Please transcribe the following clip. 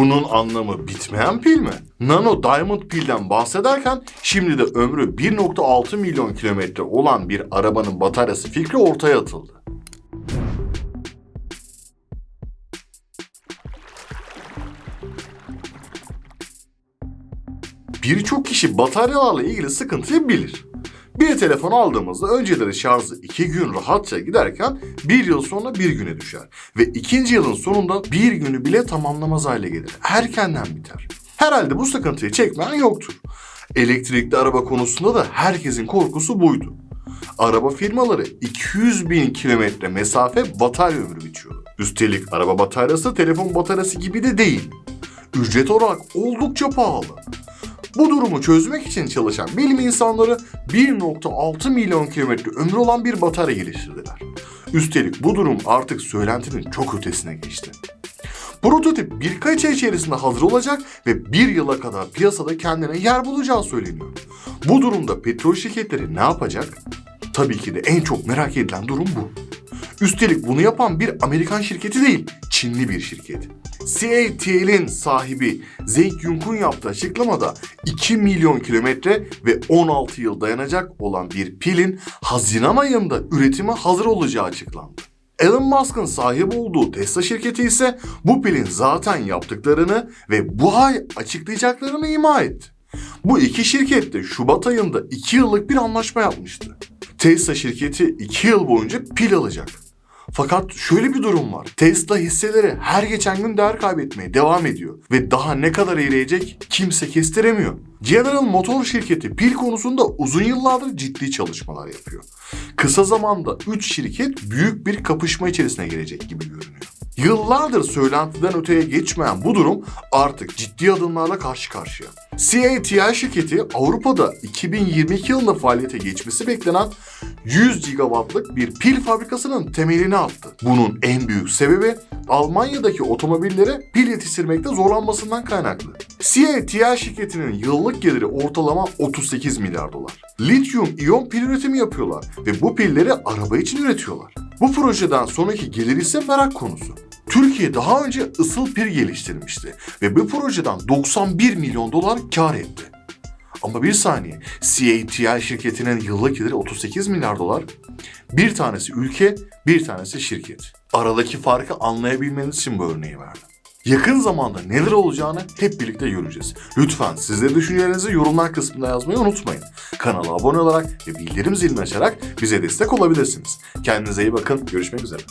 Bunun anlamı bitmeyen pil mi? Nano Diamond pilden bahsederken şimdi de ömrü 1.6 milyon kilometre olan bir arabanın bataryası fikri ortaya atıldı. Birçok kişi bataryalarla ilgili sıkıntıyı bilir. Bir telefon aldığımızda önceleri şarjı 2 gün rahatça giderken bir yıl sonra bir güne düşer. Ve ikinci yılın sonunda bir günü bile tamamlamaz hale gelir. Erkenden biter. Herhalde bu sıkıntıyı çekmeyen yoktur. Elektrikli araba konusunda da herkesin korkusu buydu. Araba firmaları 200 bin kilometre mesafe batarya ömrü biçiyordu. Üstelik araba bataryası telefon bataryası gibi de değil. Ücret olarak oldukça pahalı. Bu durumu çözmek için çalışan bilim insanları 1.6 milyon kilometre ömrü olan bir batarya geliştirdiler. Üstelik bu durum artık söylentinin çok ötesine geçti. Prototip birkaç ay içerisinde hazır olacak ve bir yıla kadar piyasada kendine yer bulacağı söyleniyor. Bu durumda petrol şirketleri ne yapacak? Tabii ki de en çok merak edilen durum bu. Üstelik bunu yapan bir Amerikan şirketi değil, Çinli bir şirket. CATL'in sahibi Zeng Yunk'un yaptığı açıklamada 2 milyon kilometre ve 16 yıl dayanacak olan bir pilin Haziran ayında üretime hazır olacağı açıklandı. Elon Musk'ın sahip olduğu Tesla şirketi ise bu pilin zaten yaptıklarını ve bu ay açıklayacaklarını ima etti. Bu iki şirket de Şubat ayında 2 yıllık bir anlaşma yapmıştı. Tesla şirketi 2 yıl boyunca pil alacak. Fakat şöyle bir durum var. Tesla hisseleri her geçen gün değer kaybetmeye devam ediyor. Ve daha ne kadar eğilecek kimse kestiremiyor. General Motor şirketi pil konusunda uzun yıllardır ciddi çalışmalar yapıyor. Kısa zamanda 3 şirket büyük bir kapışma içerisine girecek gibi görünüyor. Yıllardır söylentiden öteye geçmeyen bu durum artık ciddi adımlarla karşı karşıya. CATL şirketi Avrupa'da 2022 yılında faaliyete geçmesi beklenen 100 gigawattlık bir pil fabrikasının temelini attı. Bunun en büyük sebebi Almanya'daki otomobillere pil yetiştirmekte zorlanmasından kaynaklı. CATL şirketinin yıllık geliri ortalama 38 milyar dolar. Lityum iyon pil üretimi yapıyorlar ve bu pilleri araba için üretiyorlar. Bu projeden sonraki gelir ise merak konusu. Türkiye daha önce ısıl pil geliştirmişti ve bu projeden 91 milyon dolar kar etti. Ama bir saniye, CATL şirketinin yıllık geliri 38 milyar dolar. Bir tanesi ülke, bir tanesi şirket. Aradaki farkı anlayabilmeniz için bu örneği verdim. Yakın zamanda neler olacağını hep birlikte göreceğiz. Lütfen siz de düşüncelerinizi yorumlar kısmında yazmayı unutmayın. Kanala abone olarak ve bildirim zilini açarak bize destek olabilirsiniz. Kendinize iyi bakın. Görüşmek üzere.